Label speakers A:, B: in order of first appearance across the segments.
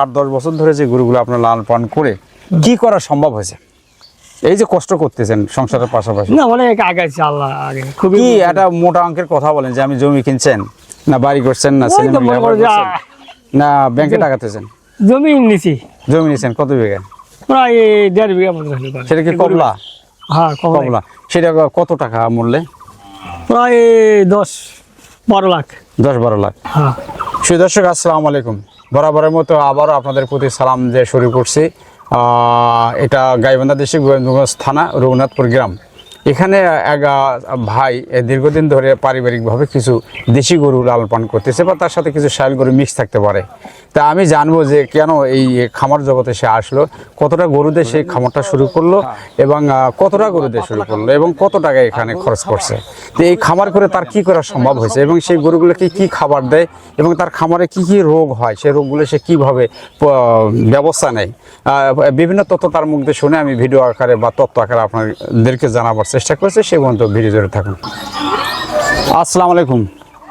A: আট দশ বছর ধরে যে গরুগুলো আপনার লালন পালন করে কি করা সম্ভব হয়েছে? এই যে কষ্ট করতেছেন সংসারের পাশাপাশি।
B: না অনেক আগে আল্লাহ আগে। খুবই
A: কি একটা মোটা অঙ্কের কথা বলেন যে আমি জমি কিনছেন না বাড়ি করছেন না ছেলে না ব্যাংকে টাকাতেছেন?
B: জমি নিছি।
A: জমি নিয়েছেন কত বিঘা?
B: প্রায় দেড় বিঘা মতো
A: সেটা কি কমলা?
B: হ্যাঁ কমলা।
A: সেটা কত টাকা মূল্যে?
B: প্রায় দশ বারো লাখ।
A: দশ বারো লাখ।
B: হ্যাঁ।
A: সুই দর্শক আসসালামু আলাইকুম। বরাবরের মতো আবারও আপনাদের প্রতি সালাম যে শুরু করছি। এটা গাইবান্ধা দেশে গোবিন্দগঞ্জ থানা রঘুনাথপুর গ্রাম। এখানে এক ভাই দীর্ঘদিন ধরে পারিবারিকভাবে কিছু দেশি গরু লালন পালন করতেছে বা তার সাথে কিছু শাইল গরু মিক্স থাকতে পারে। তা আমি জানব যে কেন এই খামার জগতে সে আসলো, কতটা গরুদের সেই খামারটা শুরু করল এবং কতটা গরু দিয়ে শুরু করল এবং কত টাকা এখানে খরচ করছে। তো এই খামার করে তার কি করা সম্ভব হয়েছে এবং সেই গরুগুলোকে কি খাবার দেয় এবং তার খামারে কি কি রোগ হয়, সেই রোগগুলো সে কীভাবে ব্যবস্থা নেয়? বিভিন্ন তথ্য তার মুখ দিয়ে শুনে আমি ভিডিও আকারে বা তথ্য আকারে আপনাদেরকে জানাবার চেষ্টা করছি সে পর্যন্ত ভিডিও জুড়ে থাকুন। আসসালামু আলাইকুম।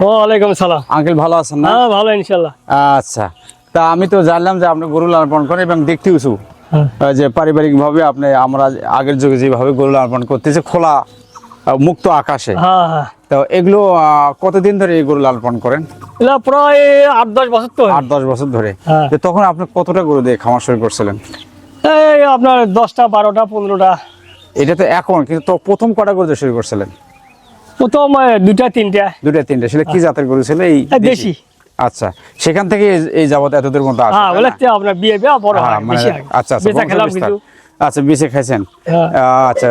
B: ওয়ালাইকুম সালাম।
A: আঙ্কেল ভালো আছেন না?
B: হ্যাঁ ভালো ইনশাল্লাহ।
A: আচ্ছা। তা আমি তো জানলাম যে আপনি গরু লালন করেন এবং দেখতেও ছু
B: হ্যাঁ।
A: যে পারিবারিকভাবে আপনি আমরা আগের যুগে যেভাবে গরু লালন করতেছি খোলা মুক্ত আকাশে।
B: হ্যাঁ
A: তো এগুলো কতদিন ধরে এই গরু লালন পালন করেন?
B: এটা প্রায় আট দশ বছর তো
A: আট দশ বছর ধরে। তখন আপনি কতটা গরু দিয়ে খামার শুরু করছিলেন?
B: এই আপনার দশটা বারোটা পনেরোটা।
A: এটা তো এখন কিন্তু তো প্রথম কটা গরু শুরু করছিলেন?
B: প্রথম দুটা তিনটা।
A: দুটা তিনটা ছিল কি জাতের গরু ছিল? এই
B: দেশি।
A: আচ্ছা সেখান থেকে এই- যাবত এতদূর মধ্যে আসে
B: হ্যাঁ
A: তাই
B: বলে
A: না?
B: তো আপনার বিয়ে বিয়ে বড়
A: হ্যাঁ,
B: হয়
A: মানে-
B: হয়।
A: আচ্ছা আচ্ছা
B: বেচা খেলাম। কিছু
A: আচ্ছা বেঁচে খাইছেন?
B: হ্যাঁ।
A: আচ্ছা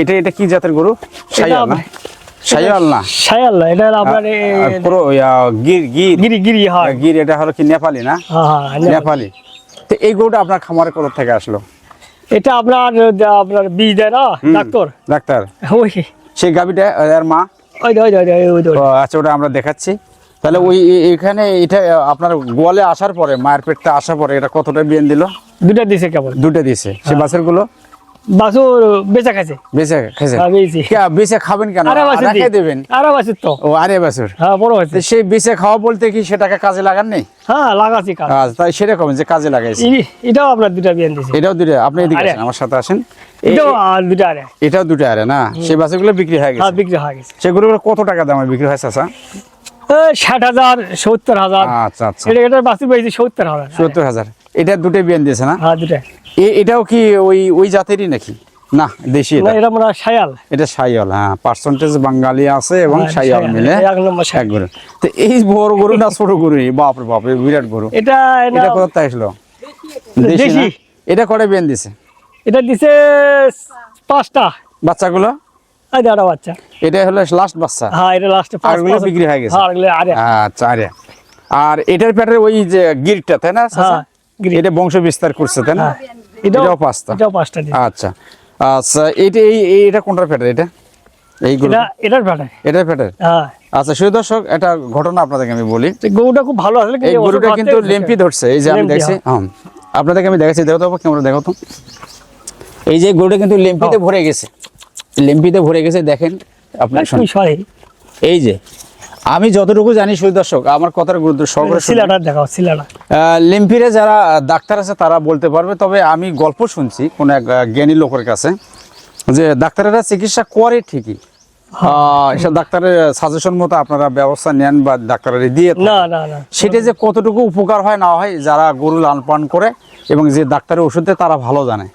A: এটা এটা কি জাতের গরু? সাইয়াল না? সাইয়াল না?
B: শায়াল না এটা আপনার
A: পুরো গির গির।
B: গিরি গিরি হয়।
A: গির এটা হলো কি নেপালি না?
B: হ্যাঁ হ্যাঁ
A: নেপালি। তো এই গরুটা আপনার খামারে কোথা থেকে আসলো?
B: এটা আপনার আপনার বীজ দেয় না? ডাক্তার?
A: ডাক্তার।
B: ওই
A: সেই গাভিটা আর মা?
B: ওই ওই ওই
A: আচ্ছা ওটা আমরা দেখাচ্ছি। তাহলে ওই এখানে এটা আপনার গোয়ালে আসার পরে মায়ের পেটটা আসার পরে এটা কতটা বিয়ান দিল?
B: দুটা দিছে কেবল।
A: দুটা দিছে। সে বাসেরগুলো
B: বাসুর বেচা খাইছে।
A: বেঁচে খেয়েছে
B: হ্যাঁ, বেচি।
A: খাবেন কেন?
B: আরে
A: রেখে দেবেন।
B: আরে বাসুর তো।
A: ও আরে বাছুর।
B: হ্যাঁ বড়
A: সেই বেঁচে খাওয়া বলতে কি সেটাকে কাজে লাগান নেই?
B: হ্যাঁ লাগাচ্ছি কাজ।
A: তাই সেরকম যে কাজে লাগাইছে।
B: এটাও আপনার দুটা বিয়ান
A: এটাও দুটো আপনি এদিকে আসেন আমার সাথে আসেন।
B: এটাও দুটা আরে।
A: এটাও দুটো আরে না? সেই বাছুরগুলো বিক্রি হয়ে
B: হ্যাঁ বিক্রি হয়ে গেছে।
A: সেগুলো কত টাকা দামে বিক্রি হয়েছে আচ্ছা
B: ষাট হাজার সত্তর হাজার।
A: আচ্ছা আচ্ছা।
B: এটা বাসুর পেয়েছি সত্তর হাজার।
A: সত্তর হাজার। এটা দুটো বিয়ান দিয়েছে না?
B: হ্যাঁ দুটা।
A: এটাও কি ওই ওই জাতেরই নাকি? না দেশি এটা।
B: এটা হয় শায়াল।
A: এটা সাইয়াল হ্যাঁ পার্সেন্টেজ বাঙ্গালি আছে এবং
B: হ্যাঁ, শায়াল,
A: মিলে
B: এক নম্বর শায়াল।
A: গরু। তো এই বড় গরু না ছোট গরু? এই বাপরে বাপরে বিরাট গরু।
B: এটা
A: এটা
B: এটা
A: কোথা আসলো? দেশি
B: দেশি।
A: এটা করে বেন দিছে
B: এটা দিছে পাঁচটা।
A: বাচ্চাগুলো?
B: এই দাঁড়া বাচ্চা।
A: এটা হলো লাস্ট বাচ্চা।
B: হ্যাঁ এটা লাস্টে
A: আর ওগুলো বিক্রি হয়ে গেছে?
B: হ্যাঁ এগুলো আরে।
A: আচ্ছা আরে। আর এটার পেটের ওই যে গিরটা তাই না?
B: হ্যাঁ।
A: এটা বংশ বিস্তার করছে তাই না?
B: হ্যাঁ, এটাও
A: এটাও পাঁচটা
B: এটাও পাঁচটা
A: আচ্ছা। আচ্ছা এটা এই এটা পেটের এটা?
B: এটার
A: এটার
B: হ্যাঁ।
A: আচ্ছা শুধু দর্শক একটা ঘটনা আপনাদেরকে আমি বলি।
B: গরুটা খুব ভালো আসলে
A: এই গরুটা কিন্তু লেম্পি ধরছে। এই যে আমি দেখছি হ্যাঁ। আপনাদেরকে আমি দেখাচ্ছি দেখো তো ক্যামেরা দেখো তো। এই যে গরুটা কিন্তু লেম্পিতে ভরে গেছে। লেম্পিতে ভরে গেছে দেখেন। আপনি শুনুন।
B: সরি।
A: এই যে আমি যতটুকু জানি শুধু দর্শক আমার কথার গুরুত্ব সহকারে।
B: সিলাটা দেখাও সিলাটা
A: লিম্পিরে যারা ডাক্তার আছে তারা বলতে পারবে তবে আমি গল্প শুনছি কোন এক জ্ঞানী লোকের কাছে যে ডাক্তারেরা চিকিৎসা করে ঠিকই। আহ, এসব ডাক্তারের সাজেশন মতো আপনারা ব্যবস্থা নেন বা ডাক্তারের দিয়ে
B: না না না।
A: সেটা যে কতটুকু উপকার হয় না হয় যারা গরু লালন পালন করে এবং যে ডাক্তারের ওষুধ তারা ভালো জানে।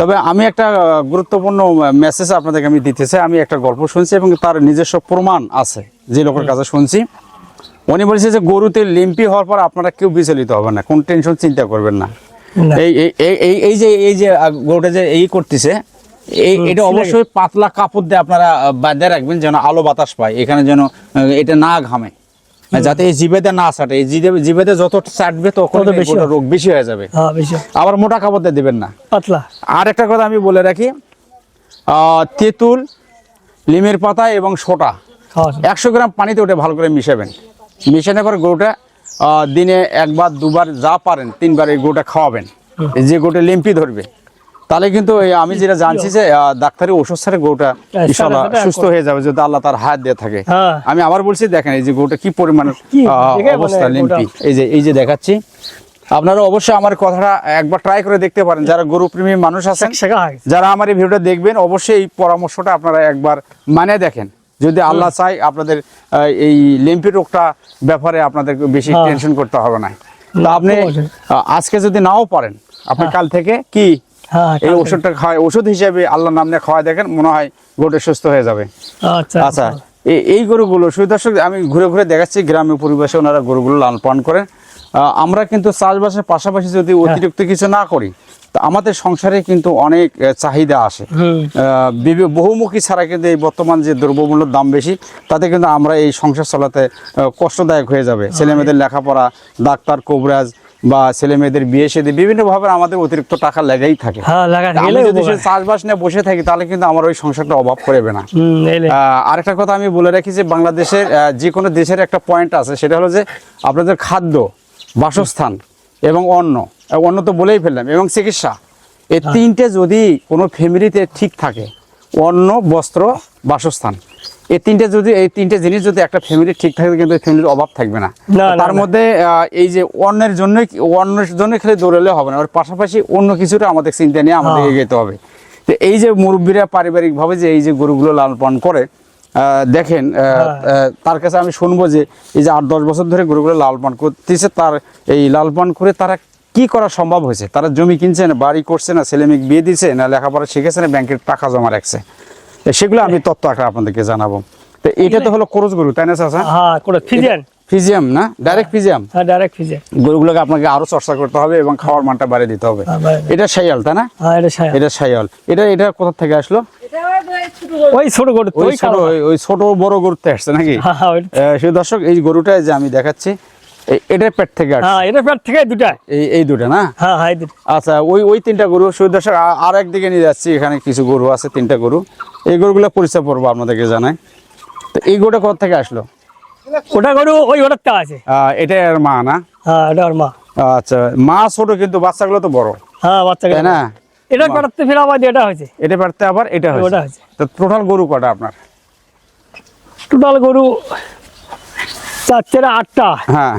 A: তবে আমি একটা গুরুত্বপূর্ণ মেসেজ আপনাদেরকে আমি দিতে চাই আমি একটা গল্প শুনছি এবং তার নিজস্ব প্রমাণ আছে। যে লোকের কাছে শুনছি উনি বলছে যে গরুতে লিম্পি হওয়ার পর আপনারা কেউ বিচলিত হবে না কোন টেনশন চিন্তা করবেন না। এই এই- এই যে এই যে গরুটা যে এই করতেছে এই এটা অবশ্যই পাতলা কাপড় দিয়ে আপনারা বাঁধে রাখবেন যেন আলো বাতাস পায়। এখানে যেন এটা না ঘামে। যাতে এই জিবেতে না ছাটে এই জিবে- জিবেতে যত চাটবে তখন
B: তত বেশি
A: রোগ বেশি হয়ে যাবে।
B: হ্যাঁ
A: আবার মোটা কাপড় দিয়ে দেবেন না।
B: পাতলা।
A: আর একটা কথা আমি বলে রাখি আহ, তেঁতুল লিমের পাতা এবং সোটা একশো গ্রাম পানিতে ওটা ভালো করে মিশাবেন। মিশানোর পর গরুটা দিনে একবার দুবার যা পারেন তিনবার এই গরুটা খাওয়াবেন। যে গরুটা লিম্পি ধরবে। তাহলে কিন্তু আমি যেটা জানছি যে আহ, ডাক্তারি ওষুধ ছাড়া গরুটা
B: হ্যাঁ,
A: ইনশাল্লাহ সুস্থ হয়ে যাবে যদি আল্লাহ তার হাত দিয়ে থাকে।
B: হ্যাঁ।
A: আমি আবার বলছি দেখেন এই যে গরুটা কি
B: মনে
A: অবস্থা লিম্পি। এই যে এই যে দেখাচ্ছি। আপনারা অবশ্যই আমার কথাটা একবার ট্রাই করে দেখতে পারেন। যারা গরু প্রেমী মানুষ আছেন যারা আমার এই ভিডিওটা দেখবেন অবশ্যই এই পরামর্শটা আপনারা একবার মানে দেখেন। যদি আল্লাহ চাই আপনাদের এই লিম্পি রোগটা ব্যাপারে আপনাদের বেশি
B: হ্যাঁ।
A: টেনশন করতে হবে না। তা আপনি আজকে যদি নাও পারেন আপনি কাল থেকে কি
B: হ্যাঁ
A: এই ওষুধটা খাওয়াই ওষুধ হিসেবে আল্লাহর নাম নিয়ে খাওয়াই দেখেন মনে হয় গরুটা সুস্থ হয়ে যাবে।
B: আচ্ছা
A: আচ্ছা। এই- এই গরুগুলো শুধু দর্শক আমি ঘুরে ঘুরে দেখাচ্ছি গ্রামের পরিবেশে ওনারা গরুগুলো লালন পালন করেন। আমরা কিন্তু চাষবাসের পাশাপাশি যদি
B: হ্যাঁ।
A: অতিরিক্ত কিছু না করি তা আমাদের সংসারে কিন্তু অনেক চাহিদা আসে। বহুমুখী ছাড়া কিন্তু এই বর্তমান যে দ্রব্যমূল্যের দাম বেশি তাতে কিন্তু আমরা এই সংসার চালাতে কষ্টদায়ক হয়ে যাবে। ছেলেমেয়েদের লেখাপড়া ডাক্তার কবরাজ বা ছেলে মেয়েদের বিয়ে সেদি বিভিন্নভাবে আমাদের অতিরিক্ত টাকা লেগেই থাকে।
B: হ্যাঁ
A: আমি যদি সে চাষবাস নিয়ে বসে থাকি তাহলে কিন্তু আমার ওই সংসারটা অভাব করবে না। আরেকটা কথা আমি বলে রাখি যে বাংলাদেশের যে কোনো দেশের একটা পয়েন্ট আছে সেটা হলো যে আপনাদের খাদ্য বাসস্থান এবং অন্ন আহ, অন্ন তো বলেই ফেললাম এবং চিকিৎসা। এই তিনটে যদি কোনো ফ্যামিলিতে ঠিক থাকে অন্ন বস্ত্র বাসস্থান এই তিনটে যদি এই তিনটে জিনিস যদি একটা ফ্যামিলি ঠিক থাকে কিন্তু ফ্যামিলির অভাব থাকবে না। তার মধ্যে এই যে অন্যের জন্য অন্যের জন্য খেলে দৌড়ালে হবে না। ওর পাশাপাশি অন্য কিছুটা আমাদের চিন্তা নিয়ে আমাদের
B: হ্যাঁ।
A: এগোতে হবে। তো এই যে মুরব্বীরা পারিবারিকভাবে যে এই যে গরুগুলো লালন পালন করে দেখেন আহ, আহ, তার কাছে আমি শুনব যে এই যে আট দশ বছর ধরে গরুগুলো লালন পালন করতেছে তার এই লালন পালন করে তারা কি করা সম্ভব হয়েছে? তারা জমি কিনছে না বাড়ি করছে না ছেলে মেয়ে বিয়ে দিছে না লেখাপড়া শিখেছে না ব্যাংকের টাকা জমা রাখছে? সেগুলো আমি তথ্য আকারে আপনাদেরকে জানাব। তো এটা তো হলো খরচ গরু তাই না চাচা?
B: হ্যাঁ করে ফিজিয়ান।
A: ফিজিয়াম না? ডাইরেক্ট ফিজিয়াম?
B: হ্যাঁ ডাইরেক্ট ফিজিয়ান।
A: গরুগুলোকে আপনাকে আরও চর্চা করতে হবে এবং খাওয়ার মানটা বাড়িয়ে দিতে হবে।
B: হ্যাঁ,
A: এটা শাইয়াল তাই না?
B: হ্যাঁ এটা ছায়া
A: এটা শাইয়াল। এটা এটা কোথা থেকে আসলো?
B: ওই ছোট গরু
A: ওই ছোট ওই- ছোট বড় গরুতে আসছে নাকি?
B: হ্যাঁ হ্যাঁ
A: দর্শক এই গরুটা যে আমি দেখাচ্ছি এটার পেট থেকে
B: হ্যাঁ এটা পেট থেকে দুটা।
A: এই এই দুটো না?
B: হ্যাঁ হ্যাঁ
A: আচ্ছা ওই ওই তিনটা গরু সেই দর্শক আর একদিকে নিয়ে যাচ্ছি এখানে কিছু গরু আছে তিনটা গরু। এই গরুগুলো পরিচয় পড়ব আপনাদেরকে জানাই। তো এই গরুটা কোথা থেকে আসলো?
B: ওটা গরু ওই ওটার তা আছে।
A: এটা আর মা না?
B: হ্যাঁ এটা আর মা।
A: আচ্ছা মা ছোট কিন্তু বাচ্চাগুলো তো বড়।
B: হ্যাঁ বাচ্চাকে
A: তাই না?
B: এটা পেটাতে ফের আবার এটা হয়েছে।
A: এটা পারতে আবার এটা
B: ওটা
A: হয়েছে। তো টোটাল গরু কটা আপনার?
B: টোটাল গরু চারটে আটটা।
A: হ্যাঁ।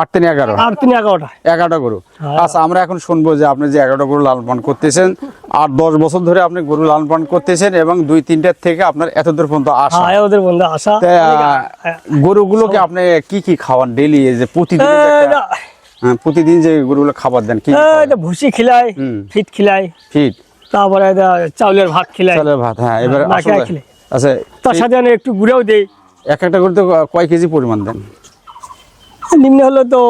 A: আট তিন এগারো।
B: আর তিন এগারোটা।
A: এগারোটা গরু।
B: হ্যাঁ।
A: আচ্ছা আমরা এখন শুনব যে আপনি যে এগারোটা গরু লালন পালন করতেছেন দশ বছর ধরে আপনি গরু লালন পালন করতেছেন এবং দুই তিনটার থেকে আপনার এত দূর পর্যন্ত আসা।
B: হ্যাঁ ওদের আসা।
A: গরুগুলোকে আপনি কি কি খাওয়ান ডেলি যে প্রতিদিন হ্যাঁ, প্রতিদিন যে গরুগুলো খাবার দেন কি
B: ভুসি খিলাই ফিট খিলাই
A: ফিট।
B: তারপরে চাউলের ভাত খিলাই।
A: চালের ভাত হ্যাঁ এবার? আচ্ছা
B: তার সাথে একটু গুঁড়েও দেই।
A: এক একটা গরুতে কয় কেজি পরিমাণ দেন?
B: নিম্ন হলো তো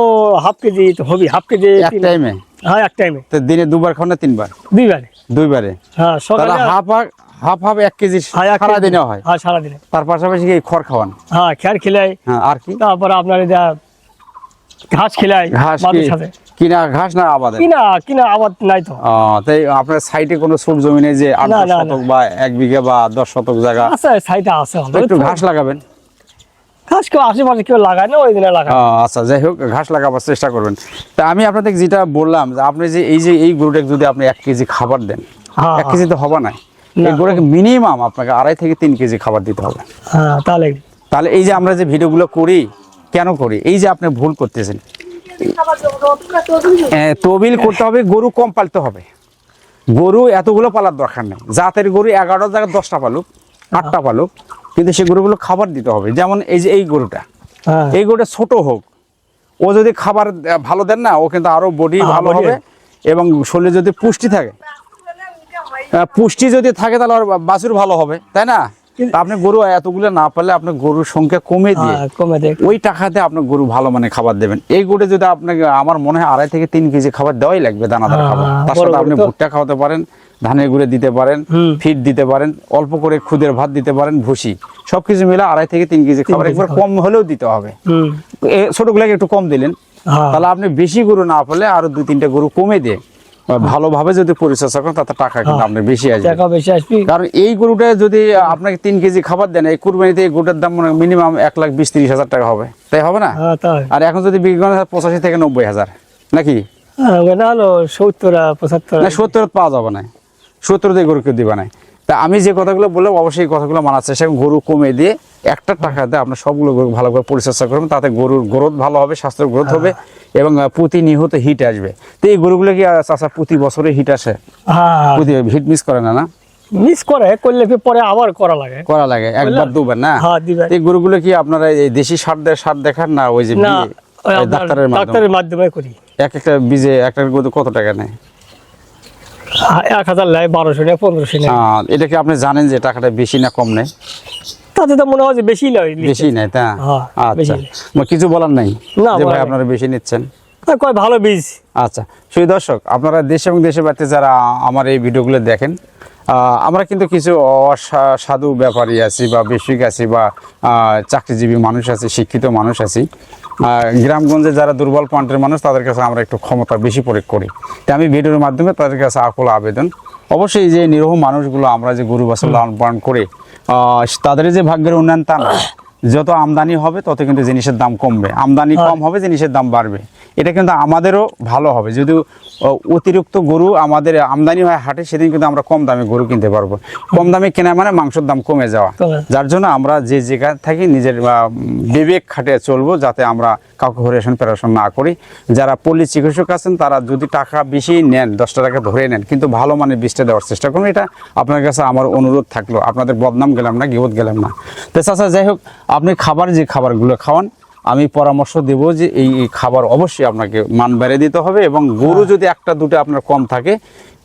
B: হাফ কেজি তো হবি হাফ কেজি
A: এক টাইমে
B: হ্যাঁ এক টাইমে
A: তো দিনে দুবার খাও না তিনবার?
B: দুইবারে।
A: দুইবারে?
B: হ্যাঁ সকালে
A: হাফ হাফ হাফ এক কেজি
B: হ্যাঁ,
A: সারা দিনে হয়?
B: হ্যাঁ সারাদিনে
A: তার পাশাপাশি খড় খাওয়ান?
B: হ্যাঁ খেয়ার খিলাই।
A: হ্যাঁ আর কি?
B: তারপরে আপনার এটা ঘাস খিলাই
A: ঘাস
B: সাথে।
A: কিনা ঘাস না আবাদে
B: কিনা কিনা আবার নাই তো।
A: তাই আপনার সাইডে কোনো সুর জমিনে যে আট শতক বা এক বিঘা বা দশ শতক জায়গা?
B: আছে সাইডে আছে।
A: একটু ঘাস লাগাবেন।
B: আশেপাশে কেউ লাগায় না ওই দিনে লাগায়।
A: আচ্ছা যাই হোক ঘাস লাগাবার চেষ্টা করবেন। তা আমি আপনাদের যেটা বললাম যে আপনি যে এই যে এই গরুটাকে যদি আপনি এক কেজি খাবার দেন
B: হ্যাঁ,
A: এক কেজি তো হবে না। এই গরুকে মিনিমাম আপনাকে আড়াই থেকে তিন কেজি খাবার দিতে হবে।
B: হ্যাঁ তাহলে।
A: তাহলে এই যে আমরা যে ভিডিওগুলো করি কেন করি? এই যে আপনি ভুল করতেছেন। তবিল করতে হবে গরু কম পালতে হবে। গরু এতগুলো পালার দরকার নেই। জাতের গরু এগারোটা জায়গায় দশটা পালুক আটটা পালুক কিন্তু সেই গরুগুলো খাবার দিতে হবে। যেমন এই যে এই গরুটা
B: হ্যাঁ।
A: এই গরুটা ছোট হোক ও যদি খাবার ভালো দেন না ও কিন্তু আরও বডি
B: হ্যাঁ,
A: ভালো হবে এবং শরীরে যদি পুষ্টি থাকে। পুষ্টি যদি থাকে তাহলে ওর বাছুর ভালো হবে তাই না? আপনি গরু এতগুলো না পারলে আপনি গরুর সংখ্যা কমে দিয়ে
B: হ্যাঁ কমে দেখ
A: ওই টাকাতে আপনি গরু ভালো মানে খাবার দেবেন। এই গরুটা যদি আপনাকে আমার মনে হয় আড়াই থেকে তিন কেজি খাবার দেওয়াই লাগবে দানাদার
B: হ্যাঁ,
A: খাবার। তার সাথে আপনি ভুট্টা খাওয়াতে পারেন ধানের গুঁড়ে দিতে পারেন। ফিট দিতে পারেন অল্প করে খুদের ভাত দিতে পারেন ভুসি। সবকিছু মিলে আড়াই থেকে তিন কেজি খাবার একবার কম হলেও দিতে হবে। ছোটগুলাকে একটু কম দিলেন।
B: হ্যাঁ।
A: তাহলে আপনি বেশি গরু না পেলে আরও দুই তিনটা গরু কমে দিয়ে ভালোভাবে যদি পরিচর্যা করেন তাতে টাকা কিন্তু
B: আপনি
A: আপনার বেশি আসবে।
B: টাকা বেশি আসবে।
A: কারণ এই গরুটা যদি আপনাকে তিন কেজি খাবার দেন এই কুরবানিতে এই গরুটার দাম মিনিমাম এক লাখ বিশ তিরিশ হাজার টাকা হবে। তাই হবে না?
B: হ্যাঁ তাই।
A: আর এখন যদি বিক্রি করেন পঁচাশি থেকে নব্বই হাজার। নাকি?
B: হ্যাঁ সত্তর পঁচাত্তর।
A: না সত্তর পাওয়া যাবে না। সত্তর দিয়ে গরু কেউ দিবে না। তা আমি যে কথাগুলো বললাম অবশ্যই কথাগুলো মানার চেষ্টা। গরু কমে দিয়ে একটা টাকাতে আপনার সবগুলো গরু ভালো করে পরিচর্যা করবেন তাতে গরুর গ্রোথ ভালো হবে স্বাস্থ্যের গ্রোথ হবে এবং আহ, প্রতিনিয়ত হিট আসবে। তো এই গরুগুলো কি চাচা প্রতি বছরে হিট আসে?
B: হ্যাঁ।
A: প্রতি হিট মিস করে না না?
B: মিস করে করলে পরে আবার করা লাগে?
A: করা লাগে একবার দুবার না?
B: হ্যাঁ।
A: এই গরুগুলো কি আপনারা এই দেশি সার দেয় সার দেখান না ওই যে ডাক্তারের মাধ্যমে?
B: করি।
A: এক একটা বীজে একটা গরু কত টাকা নেয়?
B: হ্যাঁ, এক হাজার লাই বারোশো নেয় পনেরোশো নেয়।
A: এটা কি আপনি জানেন যে টাকাটা বেশি না কম নেয়?
B: তাতে তো মনে হয় যে বেশি নয়
A: বেশি নেয় তা
B: হ্যাঁ,
A: আচ্ছা। কিছু বলার নাই যে ভাই আপনারা বেশি নিচ্ছেন।
B: কয় ভালো বীজ।
A: আচ্ছা সেই দর্শক আপনারা দেশ এবং দেশের বাড়িতে যারা আমার এই ভিডিওগুলো দেখেন আহ, আমরা কিন্তু কিছু অসা- সাধু ব্যাপারী আছি বা বেশিক আছি বা চাকরিজীবী মানুষ আছি শিক্ষিত মানুষ আছি। গ্রামগঞ্জে যারা দুর্বল পয়েন্টের মানুষ তাদের কাছে আমরা একটু ক্ষমতা বেশি প্রয়োগ করি। তাই আমি ভিডিওর মাধ্যমে তাদের কাছে আকুল আবেদন। অবশ্যই যে নিরহ মানুষগুলো আমরা যে গরু বাসা লালন পালন করে আহ, তাদের যে ভাগ্যের উন্নয়ন তা না। যত আমদানি হবে তত কিন্তু জিনিসের দাম কমবে। আমদানি কম হবে জিনিসের দাম বাড়বে। এটা কিন্তু আমাদেরও ভালো হবে। যদি অতিরিক্ত গরু আমাদের আমদানি হয় হাটে সেদিন কিন্তু আমরা কম দামে গরু কিনতে পারব। কম দামে কেনা মানে মাংসের দাম কমে যাওয়া। যার জন্য আমরা যে জায়গায় থাকি নিজের বিবেক খাটিয়ে চলবো যাতে আমরা কাউকে হরেশন পেরেশন না করি। যারা পল্লী চিকিৎসক আছেন তারা যদি টাকা বেশি নেন দশটা টাকা ধরে নেন কিন্তু ভালো মানের বিষটা দেওয়ার চেষ্টা করুন। এটা আপনার কাছে আমার অনুরোধ থাকল। আপনাদের বদনাম গেলাম না গিবত গেলাম না। তো চাচা যাই হোক আপনি খাবার যে খাবারগুলো খাওয়ান আমি পরামর্শ দেব যে এই খাবার অবশ্যই আপনাকে মান বেড়ে দিতে হবে এবং গরু যদি একটা দুটো আপনার কম থাকে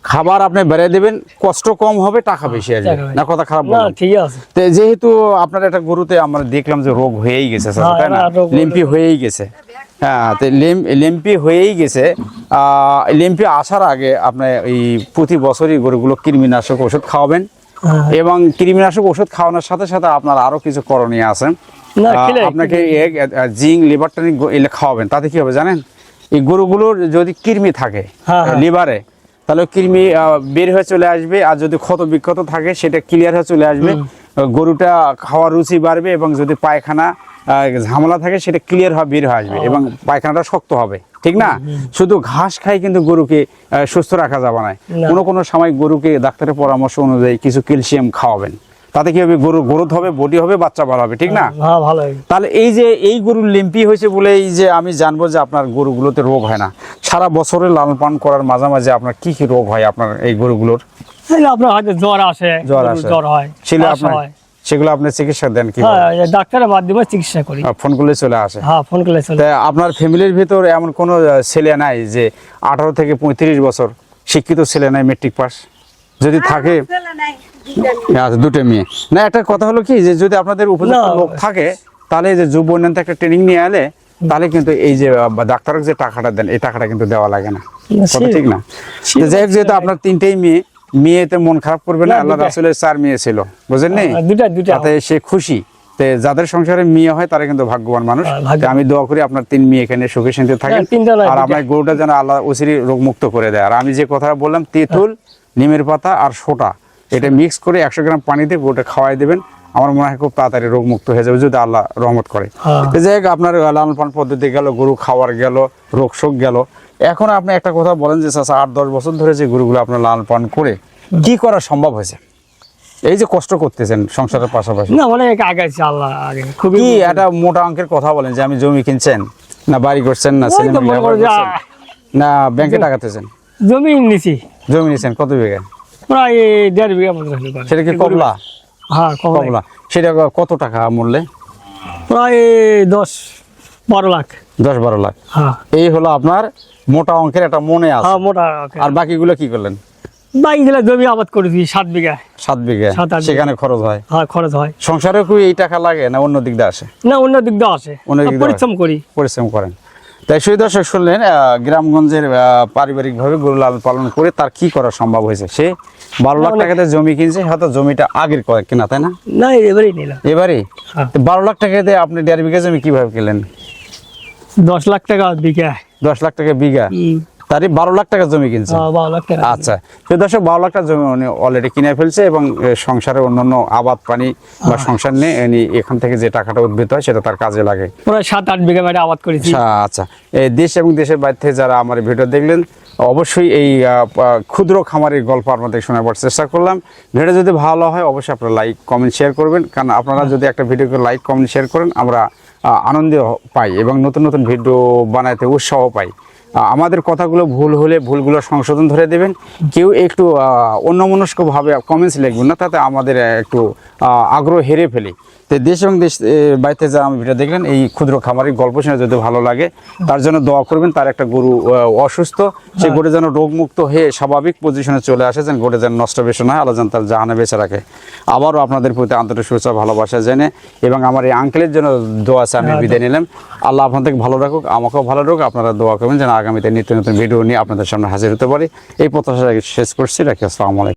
A: খাবার আপনি বেড়ে দেবেন কষ্ট কম হবে টাকা বেশি আসবে। না কথা খারাপ
B: ঠিক আছে।
A: তো যেহেতু আপনার একটা গরুতে আমরা দেখলাম যে রোগ হয়েই গেছে স্যার,
B: হ্যাঁ,
A: তাই না? লিম্পি হয়েই গেছে। হ্যাঁ তো লিম্পি হয়েই গেছে। আহ, লিম্পি আসার আগে আপনার এই প্রতি বছরই গরুগুলো কৃমিনাশক ওষুধ খাওয়াবেন
B: হ্যাঁ।
A: এবং কৃমিনাশক ওষুধ খাওয়ানোর সাথে সাথে আপনার আরও কিছু করণীয় আছে। আপনাকে জিঙ্ক লিভার টনিক খাওয়াবেন তাতে কি হবে জানেন? এই গরুগুলোর যদি কৃমি থাকে
B: হ্যাঁ, হ্যাঁ।
A: লিভারে তাহলে কৃমি বের হয়ে চলে আসবে আর যদি ক্ষত বিক্ষত থাকে সেটা ক্লিয়ার হয়ে চলে আসবে। গরুটা খাওয়ার রুচি বাড়বে এবং যদি পায়খানা ঝামেলা থাকে সেটা ক্লিয়ার হয়ে বের হয়ে আসবে এবং পায়খানাটা শক্ত হবে ঠিক না? শুধু ঘাস খাই কিন্তু গরুকে সুস্থ রাখা যাবে না। কোনো কোনো সময় গরুকে ডাক্তারের পরামর্শ অনুযায়ী কিছু ক্যালসিয়াম খাওয়াবেন। তাতে কি হবে? গরুর গ্রোথ হবে বডি হবে বাচ্চা ভালো হবে ঠিক না?
B: হ্যাঁ ভালো
A: তাহলে এই যে এই গরুর লিম্পি হয়েছে বলে এই যে আমি জানব যে আপনার গরুগুলোতে রোগ হয় না। সারা বছরে লালন পালন করার মাঝামাঝি আপনার কি কি রোগ হয় আপনার এই গরুগুলোর?
B: আপনার হয়তো জ্বর আসে
A: জ্বর আসে।
B: জ্বর হয়
A: সেগুলো আপনার সেগুলো আপনি চিকিৎসা দেন কি
B: হ্যাঁ ডাক্তারের মাধ্যমে চিকিৎসা করি।
A: ফোন করলে চলে আসে।
B: হ্যাঁ ফোন করলে চলে
A: আপনার ফ্যামিলির ভিতর এমন কোনো ছেলে নাই যে আঠারো থেকে পঁয়ত্রিশ বছর শিক্ষিত ছেলে নাই মেট্রিক পাস যদি থাকে আচ্ছা দুটো মেয়ে। না একটা কথা হলো কি যে যদি আপনাদের উপযুক্ত লোক থাকে তাহলে যে যুব উন্নয়ন একটা ট্রেনিং নিয়ে এলে তাহলে কিন্তু এই যে ডাক্তারকে যে টাকাটা দেন এই টাকাটা কিন্তু দেওয়া লাগে না। ঠিক না? যাই হোক যেহেতু আপনার তিনটেই মেয়ে মেয়েতে মন খারাপ করবে না আল্লাহ। রাসুলের চার মেয়ে ছিল। বুঝেন নি?
B: হ্যাঁ,
A: তাতে সে খুশি। তে যাদের সংসারে মেয়ে হয় তারা কিন্তু ভাগ্যবান মানুষ।
B: হ্যাঁ,
A: আমি দোয়া করি আপনার তিন মেয়ে এখানে সুখে শান্তি থাকেন। আর। আমার গরুটা যেন আল্লাহ ওসিরি রোগ মুক্ত করে দেয়। আর আমি যে কথা বললাম তেঁতুল নিমের পাতা আর সোটা। এটা মিক্স করে একশো গ্রাম পানিতে গরুটা খাওয়াই দেবেন। আমার মনে হয় খুব তাড়াতাড়ি রোগ মুক্ত হয়ে যাবে যদি আল্লাহ রহমত করে।
B: হ্যাঁ।
A: যাই হোক আপনার লালন পালন পদ্ধতি গেল গরু খাওয়ার গেল রোগ শোক গেল। এখন আপনি একটা কথা বলেন যে চাচা আট দশ বছর ধরে যে গরুগুলো আপনার লালন পালন করে কি করা সম্ভব হয়েছে? এই যে কষ্ট করতেছেন সংসারের পাশাপাশি।
B: না অনেক আগে আল্লাহ আগে খুবই
A: একটা মোটা অঙ্কের কথা বলেন যে আমি জমি কিনছেন না বাড়ি করছেন না? না ব্যাংকে টাকাতেছেন
B: জমি নিছি।
A: জমি নিছেন কত বিঘা?
B: প্রায় দেড় বিঘা মতো
A: সেটা কি কবলা
B: হ্যাঁ কবলা
A: সেটা কত টাকা মূল্যে?
B: প্রায় দশ বারো লাখ।
A: দশ বারো লাখ।
B: হ্যাঁ।
A: এই হলো আপনার মোটা অঙ্কের একটা মনে আছে।
B: হ্যাঁ মোটা
A: আর বাকিগুলো কি করলেন?
B: জমি আবাদ সাত বিঘা।
A: সাত বিঘা।
B: সাত, বিঘা।
A: সেখানে খরচ হয়?
B: হ্যাঁ খরচ হয়।
A: সংসারে কি এই টাকা লাগে না অন্য দিক দিয়ে আসে?
B: না অন্য দিক দিয়ে আসে।
A: অন্য
B: পরিশ্রম করি।
A: পরিশ্রম করেন। তাই সেই দর্শক শুনলেন গ্রামগঞ্জের পারিবারিকভাবে গরু লালন পালন করে তার কি করা সম্ভব হয়েছে? সে বারো লাখ টাকাতে জমি কিনছে হয়তো জমিটা আগের কেনা তাই না?
B: না এবারেই নিলাম।
A: এবারে
B: হ্যাঁ।
A: বারো লাখ টাকাতে আপনি দেড় বিঘা জমি কীভাবে কিনলেন?
B: দশ লাখ টাকা বিঘা।
A: দশ লাখ টাকা বিঘা? তারই বারো লাখ টাকা জমি কিনছে।
B: হ্যাঁ, বারো লাখ টাকা
A: আচ্ছা। তো দর্শক বারো লাখ টাকা জমি উনি অলরেডি কিনে ফেলছে এবং এ, সংসারের অন্যান্য আবাদ পানি বা সংসার নিয়ে উনি এখান থেকে যে টাকাটা উদ্ভিদ হয় সেটা তার কাজে লাগে।
B: প্রায় সাত আট বিঘা বাড়ি আবাদ করেছি।
A: আচ্ছা আচ্ছা। এই দেশ এবং দেশের বাইরে থেকে যারা আমার ভিডিও দেখলেন অবশ্যই এই ক্ষুদ্র খামারের গল্প আপনাদের শোনাবার চেষ্টা করলাম। ভিডিও যদি ভালো হয় অবশ্যই আপনারা লাইক কমেন্ট শেয়ার করবেন। কারণ আপনারা যদি একটা ভিডিওকে লাইক কমেন্ট শেয়ার করেন আমরা আনন্দ পাই এবং নতুন নতুন ভিডিও বানাইতে উৎসাহ পাই। আমাদের কথাগুলো ভুল হলে ভুলগুলো সংশোধন ধরে দেবেন। কেউ একটু অন্যমনস্কভাবে কমেন্টস লিখবেন না তাতে আমাদের একটু আগ্রহ হেরে ফেলি। তো দেশ এবং দেশ বাড়িতে যা আমি ভিডিও দেখলেন এই ক্ষুদ্র খামারের গল্প শুনে যদি ভালো লাগে তার জন্য দোয়া করবেন তার একটা গরু অসুস্থ সে গরু যেন রোগমুক্ত হয়ে স্বাভাবিক পজিশনে চলে আসে যেন গরু যেন নষ্ট বেশি না হয় আল্লাহ যেন তার জাহানে বেঁচে রাখে। আবারও আপনাদের প্রতি আন্তরিক শুভেচ্ছা ভালোবাসা জেনে এবং আমার এই আঙ্কেলের জন্য দোয়া আছে আমি বিদায় নিলাম। আল্লাহ আপনাদেরকে ভালো রাখুক আমাকেও ভালো রাখুক আপনারা দোয়া করবেন যেন আগামীতে নিত্য নতুন ভিডিও নিয়ে আপনাদের সামনে হাজির হতে পারি। এই প্রত্যাশা শেষ করছি। রাখি, আসসালামু আলাইকুম।